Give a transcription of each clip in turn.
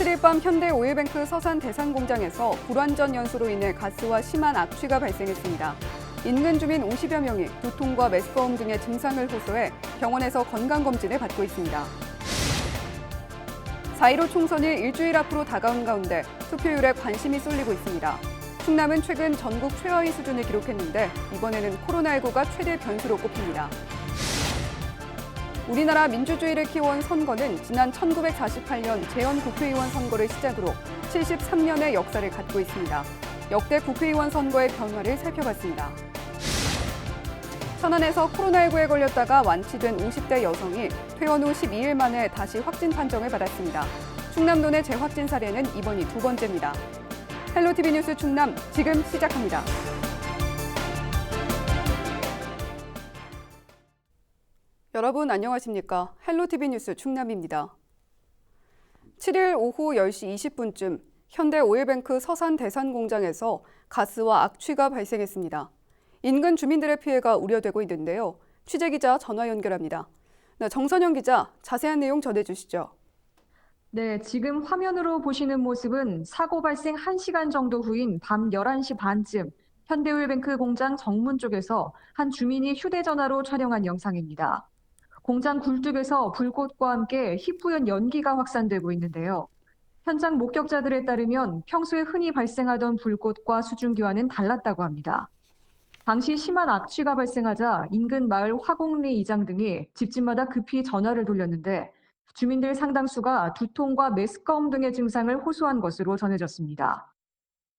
7일 밤 현대 오일뱅크 서산 대산 공장에서 불완전 연소로 인해 가스와 심한 악취가 발생했습니다. 인근 주민 50여 명이 두통과 메스꺼움 등의 증상을 호소해 병원에서 건강검진을 받고 있습니다. 4.15 총선이 일주일 앞으로 다가온 가운데 투표율에 관심이 쏠리고 있습니다. 충남은 최근 전국 최하위 수준을 기록했는데 이번에는 코로나19가 최대 변수로 꼽힙니다. 우리나라 민주주의를 키워온 선거는 지난 1948년 재헌 국회의원 선거를 시작으로 73년의 역사를 갖고 있습니다. 역대 국회의원 선거의 변화를 살펴봤습니다. 천안에서 코로나19에 걸렸다가 완치된 50대 여성이 퇴원 후 12일 만에 다시 확진 판정을 받았습니다. 충남도 내 재확진 사례는 이번이 두 번째입니다. 헬로티비 뉴스 충남 지금 시작합니다. 여러분 안녕하십니까? 헬로티비 뉴스 충남입니다. 7일 오후 10시 20분쯤 현대 오일뱅크 서산 대산 공장에서 가스와 악취가 발생했습니다. 인근 주민들의 피해가 우려되고 있는데요. 취재 기자 전화 연결합니다. 네, 정선영 기자, 자세한 내용 전해주시죠. 네, 지금 화면으로 보시는 모습은 사고 발생 1시간 정도 후인 밤 11시 반쯤 현대오일뱅크 공장 정문 쪽에서 한 주민이 휴대전화로 촬영한 영상입니다. 공장 굴뚝에서 불꽃과 함께 희뿌연 연기가 확산되고 있는데요. 현장 목격자들에 따르면 평소에 흔히 발생하던 불꽃과 수증기와는 달랐다고 합니다. 당시 심한 악취가 발생하자 인근 마을 화곡리 이장 등이 집집마다 급히 전화를 돌렸는데 주민들 상당수가 두통과 메스꺼움 등의 증상을 호소한 것으로 전해졌습니다.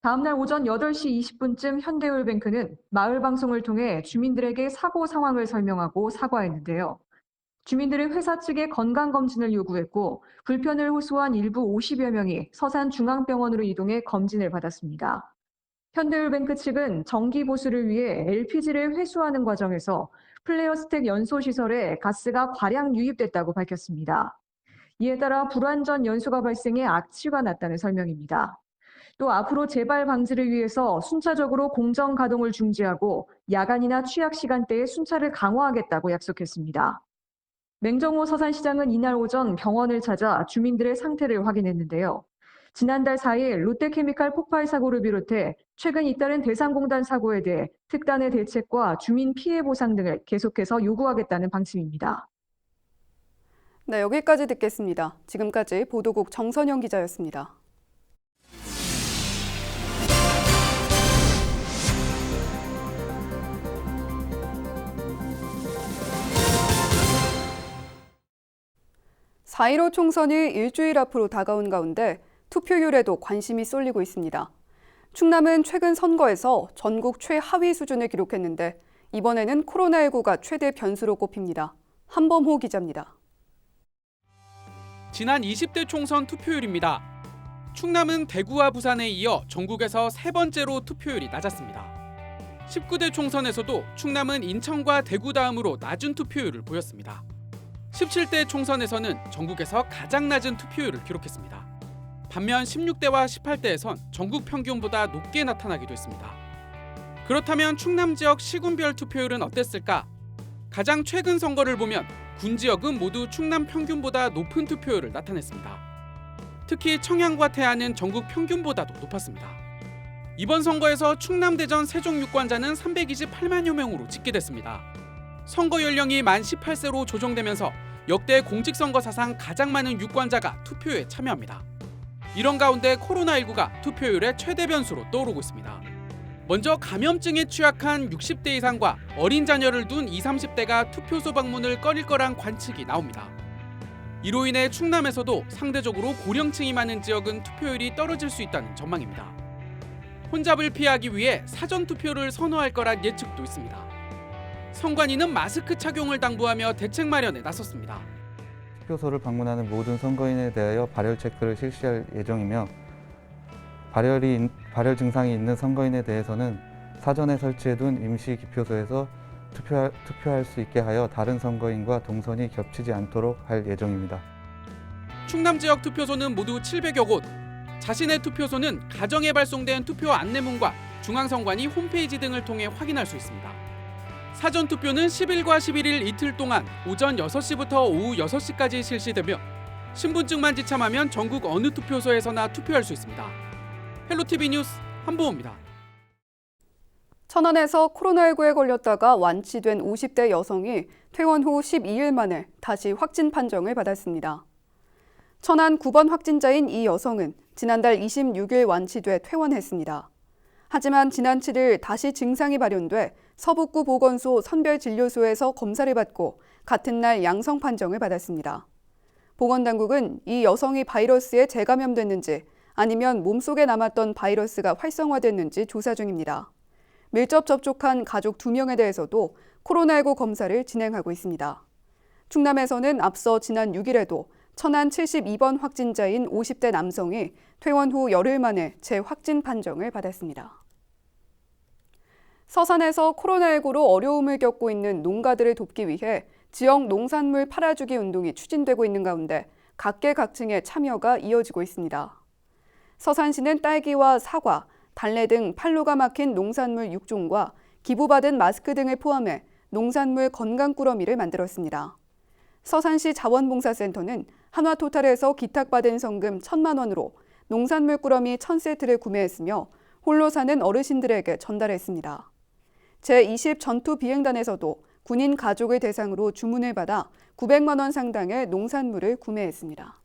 다음날 오전 8시 20분쯤 현대오일뱅크는 마을 방송을 통해 주민들에게 사고 상황을 설명하고 사과했는데요. 주민들은 회사 측에 건강검진을 요구했고 불편을 호소한 일부 50여 명이 서산중앙병원으로 이동해 검진을 받았습니다. 현대오일뱅크 측은 정기 보수를 위해 LPG를 회수하는 과정에서 플레어스택 연소시설에 가스가 과량 유입됐다고 밝혔습니다. 이에 따라 불완전 연소가 발생해 악취가 났다는 설명입니다. 또 앞으로 재발 방지를 위해서 순차적으로 공정 가동을 중지하고 야간이나 취약 시간대에 순찰을 강화하겠다고 약속했습니다. 맹정호 서산시장은 이날 오전 병원을 찾아 주민들의 상태를 확인했는데요. 지난달 4일 롯데케미칼 폭발 사고를 비롯해 최근 잇따른 대상공단 사고에 대해 특단의 대책과 주민 피해 보상 등을 계속해서 요구하겠다는 방침입니다. 네, 여기까지 듣겠습니다. 지금까지 보도국 정선영 기자였습니다. (4.15) 총선이 일주일 앞으로 다가온 가운데 투표율에도 관심이 쏠리고 있습니다. 충남은 최근 선거에서 전국 최하위 수준을 기록했는데 이번에는 코로나19가 최대 변수로 꼽힙니다. 한범호 기자입니다. 지난 20대 총선 투표율입니다. 충남은 대구와 부산에 이어 전국에서 세 번째로 투표율이 낮았습니다. 19대 총선에서도 충남은 인천과 대구 다음으로 낮은 투표율을 보였습니다. 17대 총선에서는 전국에서 가장 낮은 투표율을 기록했습니다. 반면 16대와 18대에선 전국 평균보다 높게 나타나기도 했습니다. 그렇다면 충남 지역 시군별 투표율은 어땠을까? 가장 최근 선거를 보면 군 지역은 모두 충남 평균보다 높은 투표율을 나타냈습니다. 특히 청양과 태안은 전국 평균보다도 높았습니다. 이번 선거에서 충남 대전 세종 유권자는 328만여 명으로 집계됐습니다. 선거 연령이 만 18세로 조정되면서 역대 공직선거 사상 가장 많은 유권자가 투표에 참여합니다. 이런 가운데 코로나19가 투표율의 최대 변수로 떠오르고 있습니다. 먼저 감염증에 취약한 60대 이상과 어린 자녀를 둔 20, 30대가 투표소 방문을 꺼릴 거란 관측이 나옵니다. 이로 인해 충남에서도 상대적으로 고령층이 많은 지역은 투표율이 떨어질 수 있다는 전망입니다. 혼잡을 피하기 위해 사전 투표를 선호할 거란 예측도 있습니다. 선관위는 마스크 착용을 당부하며 대책 마련에 나섰습니다. 투표소를 방문하는 모든 선거인에 대하여 발열 체크를 실시할 예정이며 발열이, 발열 증상이 있는 선거인에 대해서는 사전에 설치해둔 임시 기표소에서 투표할, 투표할 수 있게 하여 다른 선거인과 동선이 겹치지 않도록 할 예정입니다. 충남 지역 투표소는 모두 700여 곳. 자신의 투표소는 가정에 발송된 투표 안내문과 중앙선관위 홈페이지 등을 통해 확인할 수 있습니다. 사전 투표는 10일과 11일 이틀 동안 오전 6시부터 오후 6시까지 실시되며 신분증만 지참하면 전국 어느 투표소에서나 투표할 수 있습니다. 헬로티비 뉴스 한보호입니다. 천안에서 코로나19에 걸렸다가 완치된 50대 여성이 퇴원 후 12일 만에 다시 확진 판정을 받았습니다. 천안 9번 확진자인 이 여성은 지난달 26일 완치돼 퇴원했습니다. 하지만 지난 7일 다시 증상이 발현돼 서북구 보건소 선별진료소에서 검사를 받고 같은 날 양성 판정을 받았습니다. 보건당국은 이 여성이 바이러스에 재감염됐는지 아니면 몸속에 남았던 바이러스가 활성화됐는지 조사 중입니다. 밀접 접촉한 가족 2명에 대해서도 코로나19 검사를 진행하고 있습니다. 충남에서는 앞서 지난 6일에도 천안 72번 확진자인 50대 남성이 퇴원 후 열흘 만에 재확진 판정을 받았습니다. 서산에서 코로나19로 어려움을 겪고 있는 농가들을 돕기 위해 지역 농산물 팔아주기 운동이 추진되고 있는 가운데 각계각층의 참여가 이어지고 있습니다. 서산시는 딸기와 사과, 달래 등 판로가 막힌 농산물 6종과 기부받은 마스크 등을 포함해 농산물 건강꾸러미를 만들었습니다. 서산시 자원봉사센터는 한화토탈에서 기탁받은 성금 1천만 원으로 농산물 꾸러미 1000세트를 구매했으며 홀로 사는 어르신들에게 전달했습니다. 제20 전투 비행단에서도 군인 가족을 대상으로 주문을 받아 900만 원 상당의 농산물을 구매했습니다.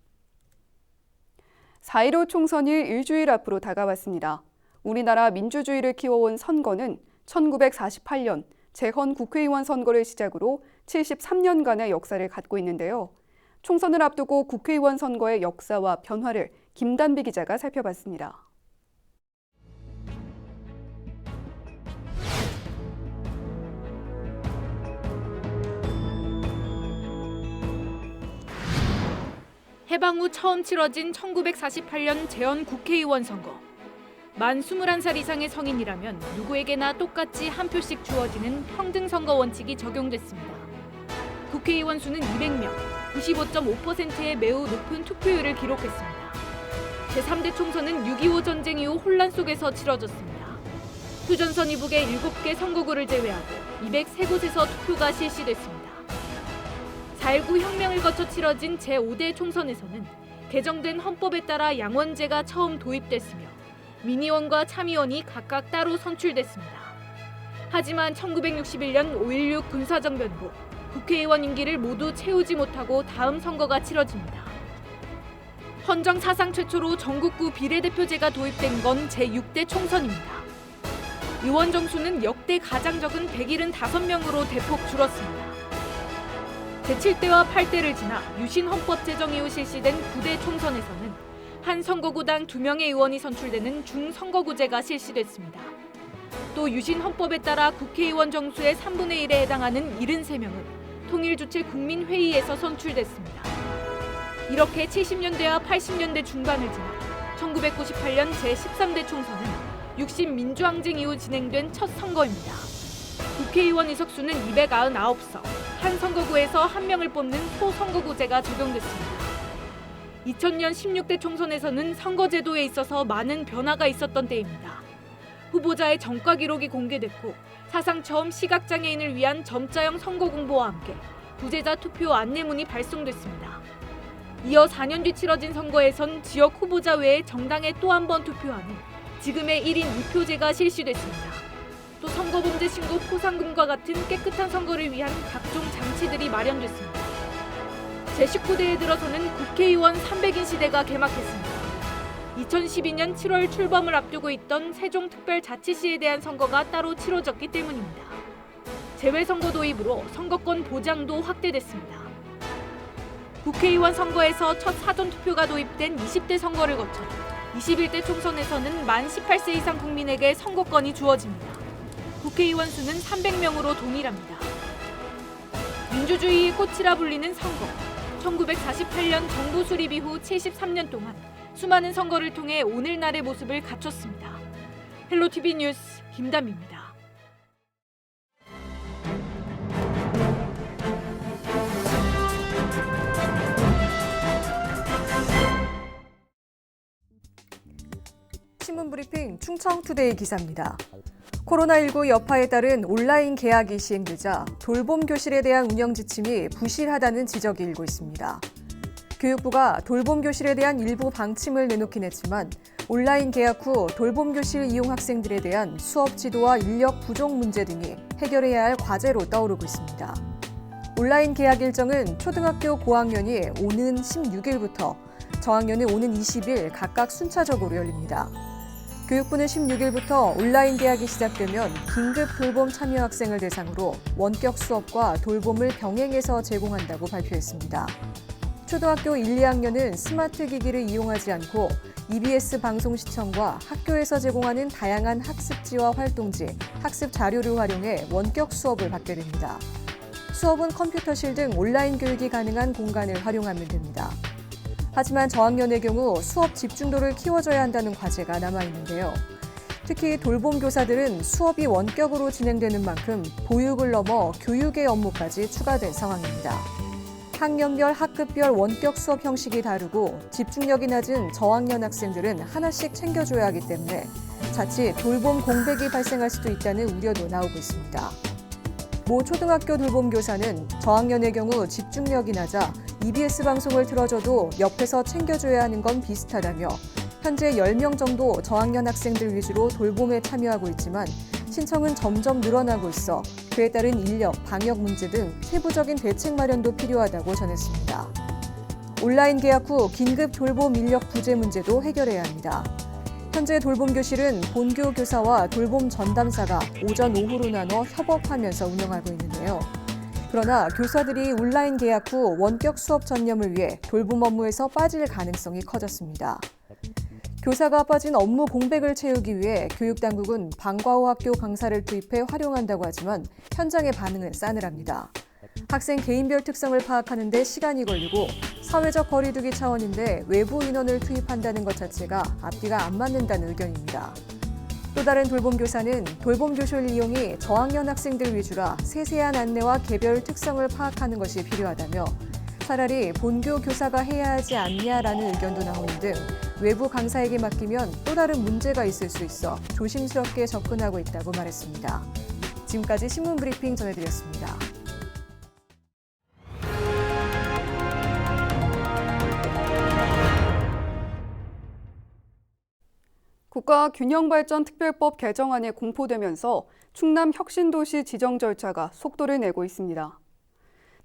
4.15 총선이 일주일 앞으로 다가왔습니다. 우리나라 민주주의를 키워온 선거는 1948년 재헌 국회의원 선거를 시작으로 73년간의 역사를 갖고 있는데요. 총선을 앞두고 국회의원 선거의 역사와 변화를 김단비 기자가 살펴봤습니다. 해방 후 처음 치러진 1948년 재헌 국회의원 선거. 만 21살 이상의 성인이라면 누구에게나 똑같이 한 표씩 주어지는 평등 선거 원칙이 적용됐습니다. 국회의원 수는 200명, 95.5%의 매우 높은 투표율을 기록했습니다. 제3대 총선은 6.25 전쟁 이후 혼란 속에서 치러졌습니다. 휴전선 이북의 7개 선거구를 제외하고 203곳에서 투표가 실시됐습니다. 4.19 혁명을 거쳐 치러진 제5대 총선에서는 개정된 헌법에 따라 양원제가 처음 도입됐으며 민의원과 참의원이 각각 따로 선출됐습니다. 하지만 1961년 5.16 군사정변 후 국회의원 임기를 모두 채우지 못하고 다음 선거가 치러집니다. 헌정 사상 최초로 전국구 비례대표제가 도입된 건 제6대 총선입니다. 의원 정수는 역대 가장 적은 175명으로 대폭 줄었습니다. 제7대와 8대를 지나 유신 헌법 제정 이후 실시된 9대 총선에서는 한 선거구당 2명의 의원이 선출되는 중선거구제가 실시됐습니다. 또 유신 헌법에 따라 국회의원 정수의 3분의 1에 해당하는 73명은 통일주체 국민회의에서 선출됐습니다. 이렇게 70년대와 80년대 중반을 지나 1998년 제13대 총선은 60 민주항쟁 이후 진행된 첫 선거입니다. 국회의원 의석수는 299석, 한 선거구에서 한 명을 뽑는 소선거구제가 적용됐습니다. 2000년 16대 총선에서는 선거제도에 있어서 많은 변화가 있었던 때입니다. 후보자의 전과 기록이 공개됐고 사상 처음 시각장애인을 위한 점자형 선거 공보와 함께 부재자 투표 안내문이 발송됐습니다. 이어 4년 뒤 치러진 선거에선 지역 후보자 외에 정당에 또 한 번 투표하는 지금의 1인 2표제가 실시됐습니다. 또 선거범죄 신고 포상금과 같은 깨끗한 선거를 위한 각종 장치들이 마련됐습니다. 제19대에 들어서는 국회의원 300인 시대가 개막했습니다. 2012년 7월 출범을 앞두고 있던 세종특별자치시에 대한 선거가 따로 치러졌기 때문입니다. 재외선거 도입으로 선거권 보장도 확대됐습니다. 국회의원 선거에서 첫 사전투표가 도입된 20대 선거를 거쳐 21대 총선에서는 만 18세 이상 국민에게 선거권이 주어집니다. 국회의원 수는 300명으로 동일합니다. 민주주의의 꽃이라 불리는 선거. 1948년 정부 수립 이후 73년 동안 수많은 선거를 통해 오늘날의 모습을 갖췄습니다. 헬로티비 뉴스 김담입니다. 신문 브리핑 충청투데이 기사입니다. 코로나19 여파에 따른 온라인 개학이 시행되자 돌봄 교실에 대한 운영 지침이 부실하다는 지적이 일고 있습니다. 교육부가 돌봄 교실에 대한 일부 방침을 내놓긴 했지만 온라인 개학 후 돌봄 교실 이용 학생들에 대한 수업 지도와 인력 부족 문제 등이 해결해야 할 과제로 떠오르고 있습니다. 온라인 개학 일정은 초등학교 고학년이 오는 16일부터 저학년은 오는 20일 각각 순차적으로 열립니다. 교육부는 16일부터 온라인 개학이 시작되면 긴급 돌봄 참여 학생을 대상으로 원격 수업과 돌봄을 병행해서 제공한다고 발표했습니다. 초등학교 1, 2학년은 스마트 기기를 이용하지 않고 EBS 방송 시청과 학교에서 제공하는 다양한 학습지와 활동지, 학습 자료를 활용해 원격 수업을 받게 됩니다. 수업은 컴퓨터실 등 온라인 교육이 가능한 공간을 활용하면 됩니다. 하지만 저학년의 경우 수업 집중도를 키워줘야 한다는 과제가 남아 있는데요. 특히 돌봄 교사들은 수업이 원격으로 진행되는 만큼 보육을 넘어 교육의 업무까지 추가된 상황입니다. 학년별, 학급별 원격 수업 형식이 다르고 집중력이 낮은 저학년 학생들은 하나씩 챙겨줘야 하기 때문에 자칫 돌봄 공백이 발생할 수도 있다는 우려도 나오고 있습니다. 모 초등학교 돌봄 교사는 저학년의 경우 집중력이 낮아 EBS 방송을 틀어줘도 옆에서 챙겨줘야 하는 건 비슷하다며 현재 10명 정도 저학년 학생들 위주로 돌봄에 참여하고 있지만 신청은 점점 늘어나고 있어 그에 따른 인력, 방역 문제 등 세부적인 대책 마련도 필요하다고 전했습니다. 온라인 개학 후 긴급 돌봄 인력 부재 문제도 해결해야 합니다. 현재 돌봄 교실은 본교 교사와 돌봄 전담사가 오전 오후로 나눠 협업하면서 운영하고 있는데요. 그러나 교사들이 온라인 개학 후 원격 수업 전념을 위해 돌봄 업무에서 빠질 가능성이 커졌습니다. 교사가 빠진 업무 공백을 채우기 위해 교육당국은 방과후 학교 강사를 투입해 활용한다고 하지만 현장의 반응은 싸늘합니다. 학생 개인별 특성을 파악하는 데 시간이 걸리고 사회적 거리두기 차원인데 외부 인원을 투입한다는 것 자체가 앞뒤가 안 맞는다는 의견입니다. 또 다른 돌봄 교사는 돌봄 교실 이용이 저학년 학생들 위주라 세세한 안내와 개별 특성을 파악하는 것이 필요하다며 차라리 본교 교사가 해야 하지 않냐라는 의견도 나오는 등 외부 강사에게 맡기면 또 다른 문제가 있을 수 있어 조심스럽게 접근하고 있다고 말했습니다. 지금까지 신문 브리핑 전해드렸습니다. 국가균형발전특별법 개정안이 공포되면서 충남 혁신도시 지정 절차가 속도를 내고 있습니다.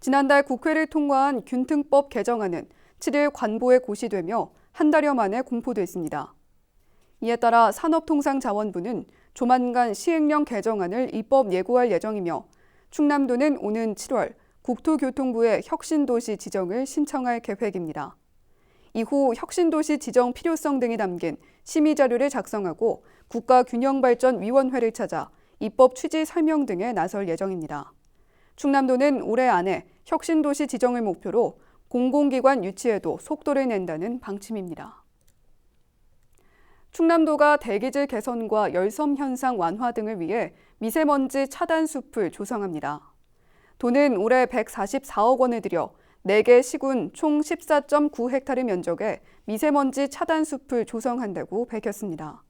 지난달 국회를 통과한 균등법 개정안은 7일 관보에 고시되며 한 달여 만에 공포됐습니다. 이에 따라 산업통상자원부는 조만간 시행령 개정안을 입법 예고할 예정이며 충남도는 오는 7월 국토교통부에 혁신도시 지정을 신청할 계획입니다. 이후 혁신도시 지정 필요성 등이 담긴 심의 자료를 작성하고 국가균형발전위원회를 찾아 입법 취지 설명 등에 나설 예정입니다. 충남도는 올해 안에 혁신도시 지정을 목표로 공공기관 유치에도 속도를 낸다는 방침입니다. 충남도가 대기질 개선과 열섬 현상 완화 등을 위해 미세먼지 차단 숲을 조성합니다. 도는 올해 144억 원을 들여 4개 시군 총 14.9헥타르 면적에 미세먼지 차단 숲을 조성한다고 밝혔습니다.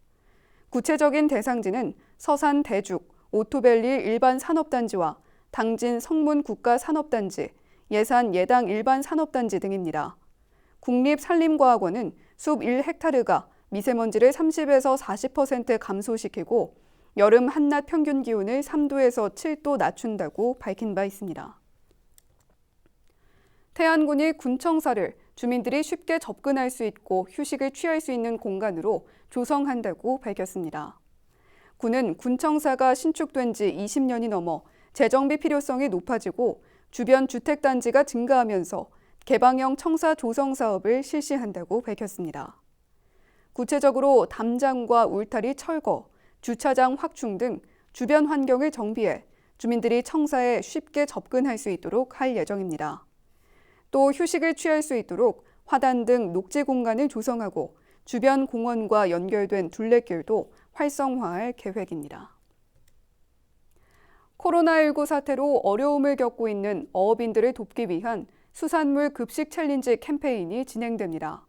구체적인 대상지는 서산 대죽, 오토밸리 일반 산업단지와 당진 성문 국가 산업단지, 예산 예당 일반 산업단지 등입니다. 국립산림과학원은 숲 1헥타르가 미세먼지를 30에서 40% 감소시키고 여름 한낮 평균 기온을 3도에서 7도 낮춘다고 밝힌 바 있습니다. 태안군이 군청사를 주민들이 쉽게 접근할 수 있고 휴식을 취할 수 있는 공간으로 조성한다고 밝혔습니다. 군은 군청사가 신축된 지 20년이 넘어 재정비 필요성이 높아지고 주변 주택단지가 증가하면서 개방형 청사 조성 사업을 실시한다고 밝혔습니다. 구체적으로 담장과 울타리 철거, 주차장 확충 등 주변 환경을 정비해 주민들이 청사에 쉽게 접근할 수 있도록 할 예정입니다. 또 휴식을 취할 수 있도록 화단 등 녹지 공간을 조성하고 주변 공원과 연결된 둘레길도 활성화할 계획입니다. 코로나19 사태로 어려움을 겪고 있는 어업인들을 돕기 위한 수산물 급식 챌린지 캠페인이 진행됩니다.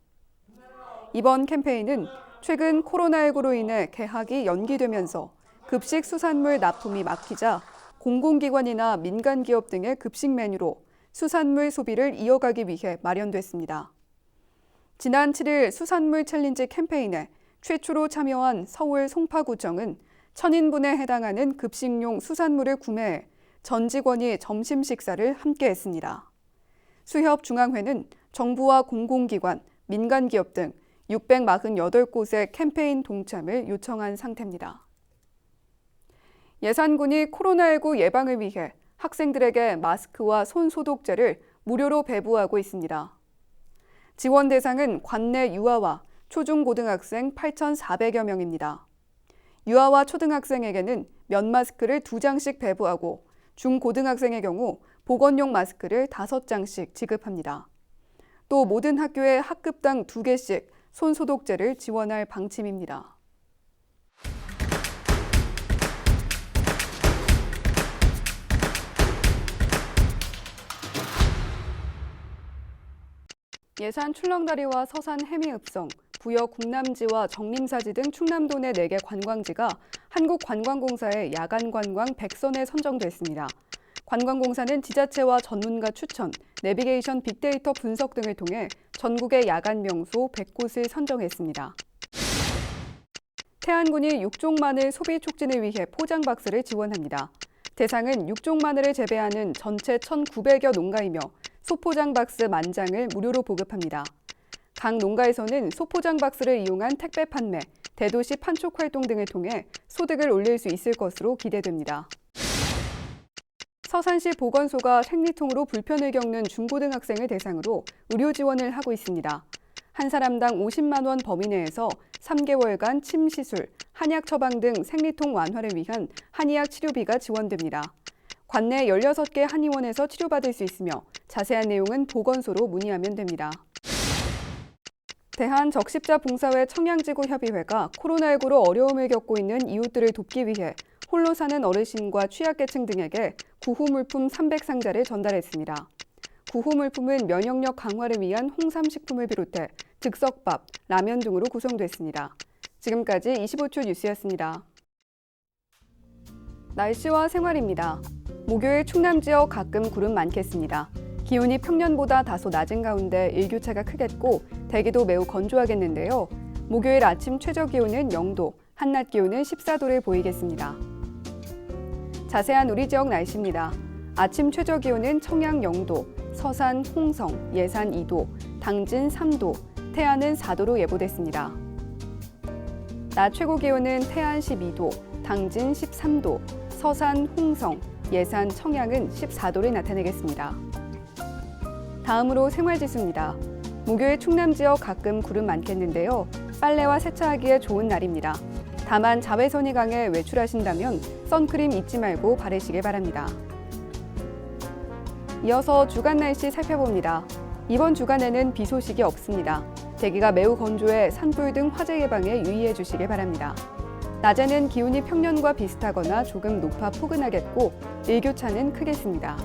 이번 캠페인은 최근 코로나19로 인해 개학이 연기되면서 급식 수산물 납품이 막히자 공공기관이나 민간 기업 등의 급식 메뉴로 수산물 소비를 이어가기 위해 마련됐습니다. 지난 7일 수산물 챌린지 캠페인에 최초로 참여한 서울 송파구청은 천인분에 해당하는 급식용 수산물을 구매해 전 직원이 점심 식사를 함께 했습니다. 수협중앙회는 정부와 공공기관, 민간기업 등 648곳의 캠페인 동참을 요청한 상태입니다. 예산군이 코로나19 예방을 위해 학생들에게 마스크와 손 소독제를 무료로 배부하고 있습니다. 지원 대상은 관내 유아와 초중고등학생 8,400여 명입니다. 유아와 초등학생에게는 면 마스크를 2장씩 배부하고 중고등학생의 경우 보건용 마스크를 5장씩 지급합니다. 또 모든 학교에 학급당 2개씩 손 소독제를 지원할 방침입니다. 예산 출렁다리와 서산 해미읍성, 부여 국남지와 정림사지 등 충남도 내 4개 관광지가 한국관광공사의 야간 관광 100선에 선정됐습니다. 관광공사는 지자체와 전문가 추천, 내비게이션 빅데이터 분석 등을 통해 전국의 야간 명소 100곳을 선정했습니다. 태안군이 육종 마늘 소비 촉진을 위해 포장 박스를 지원합니다. 대상은 육종 마늘을 재배하는 전체 1,900여 농가이며 소포장 박스 만 장을 무료로 보급합니다. 각 농가에서는 소포장 박스를 이용한 택배 판매, 대도시 판촉 활동 등을 통해 소득을 올릴 수 있을 것으로 기대됩니다. 서산시 보건소가 생리통으로 불편을 겪는 중고등학생을 대상으로 의료 지원을 하고 있습니다. 한 사람당 50만 원 범위 내에서 3개월간 침 시술, 한약 처방 등 생리통 완화를 위한 한의학 치료비가 지원됩니다. 관내 16개 한의원에서 치료받을 수 있으며 자세한 내용은 보건소로 문의하면 됩니다. 대한적십자봉사회 청양지구 협의회가 코로나19로 어려움을 겪고 있는 이웃들을 돕기 위해 홀로 사는 어르신과 취약계층 등에게 구호물품 300상자를 전달했습니다. 구호물품은 면역력 강화를 위한 홍삼식품을 비롯해 즉석밥, 라면 등으로 구성됐습니다. 지금까지 25초 뉴스였습니다. 날씨와 생활입니다. 목요일 충남 지역 가끔 구름 많겠습니다. 기온이 평년보다 다소 낮은 가운데 일교차가 크겠고 대기도 매우 건조하겠는데요. 목요일 아침 최저 기온은 0도, 한낮 기온은 14도를 보이겠습니다. 자세한 우리 지역 날씨입니다. 아침 최저 기온은 청양 0도, 서산, 홍성, 예산 2도, 당진 3도, 태안은 4도로 예보됐습니다. 낮 최고 기온은 태안 12도, 당진 13도, 서산, 홍성, 예산, 청양은 14도를 나타내겠습니다. 다음으로 생활지수입니다. 목요일 충남 지역 가끔 구름 많겠는데요. 빨래와 세차하기에 좋은 날입니다. 다만 자외선이 강해 외출하신다면 선크림 잊지 말고 바르시길 바랍니다. 이어서 주간 날씨 살펴봅니다. 이번 주간에는 비 소식이 없습니다. 대기가 매우 건조해 산불 등 화재 예방에 유의해 주시길 바랍니다. 낮에는 기온이 평년과 비슷하거나 조금 높아 포근하겠고 일교차는 크겠습니다.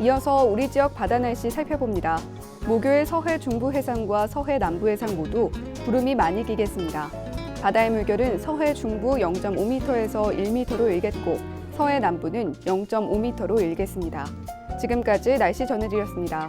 이어서 우리 지역 바다 날씨 살펴봅니다. 목요일 서해 중부 해상과 서해 남부 해상 모두 구름이 많이 끼겠습니다. 바다의 물결은 서해 중부 0.5m에서 1m로 일겠고 서해 남부는 0.5m로 일겠습니다. 지금까지 날씨 전해드렸습니다.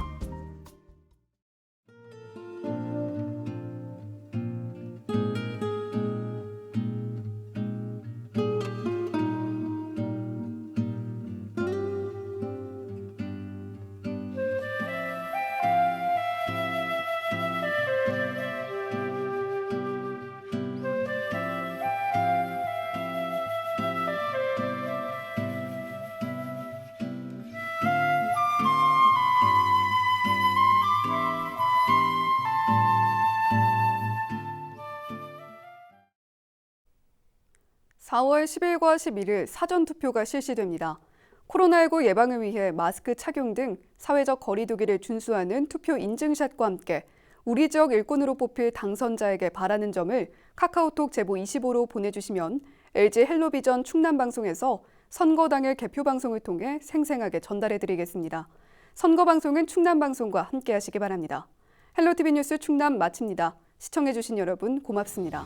(4월 10일과 11일) 사전투표가 실시됩니다. 코로나19 예방을 위해 마스크 착용 등 사회적 거리두기를 준수하는 투표 인증샷과 함께 우리 지역 일꾼으로 뽑힐 당선자에게 바라는 점을 카카오톡 제보 25로 보내주시면 LG 헬로비전 충남방송에서 선거 당일 개표 방송을 통해 생생하게 전달해드리겠습니다. 선거 방송은 충남방송과 함께 하시기 바랍니다. 헬로티비 뉴스 충남 마칩니다. 시청해주신 여러분 고맙습니다.